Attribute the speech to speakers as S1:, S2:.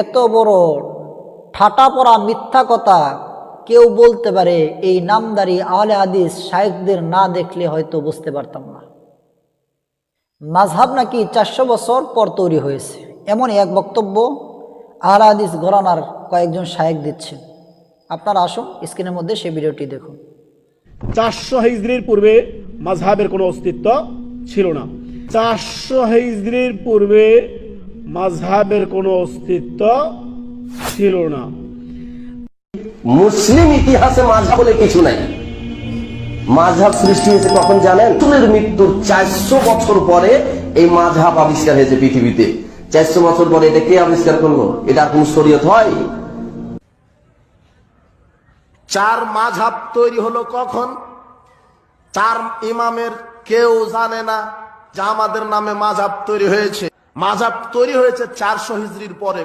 S1: এত বড় ঠাটা পড়া মিথ্যা কথা কেউ বলতে পারে, এই নামদারি আহলে হাদিস শায়েকদের না দেখলে হয়তো বুঝতে পারতাম না। মাঝহাব নাকি চারশো বছর পর তৈরি হয়েছে। এমন এক বক্তব্য আহলে হাদিস গরানার কয়েকজন শায়েক দিচ্ছেন। আপনারা আসুন, স্ক্রিনের মধ্যে সেই ভিডিওটি দেখুন।
S2: চারশো হিজড়ির পূর্বে মাঝহাবের কোনো অস্তিত্ব ছিল না। চারশো হিজড়ির পূর্বে মাঝহাবের কোনো অস্তিত্ব ছিল না।
S3: মুসলিম ইতিহাসে মাঝহাব বলে কিছু নাই। মাঝহাব সৃষ্টি হয়েছে কখন জানেন? রসুলের মৃত্যুর চারশো বছর পরে এই মাঝহাব আবিষ্কার হয়েছে পৃথিবীতে। চারশো বছর পরে এটা কে আবিষ্কার করল? এটা কোন শরীয়ত হয়?
S4: চার মাঝহাব তৈরি হলো কখন? চার ইমামের কেউ জানে না। যে আমাদের নামে মাঝাব তৈরি হয়েছে। মাঝাব তৈরি হয়েছে চারশো হিজড়ির পরে।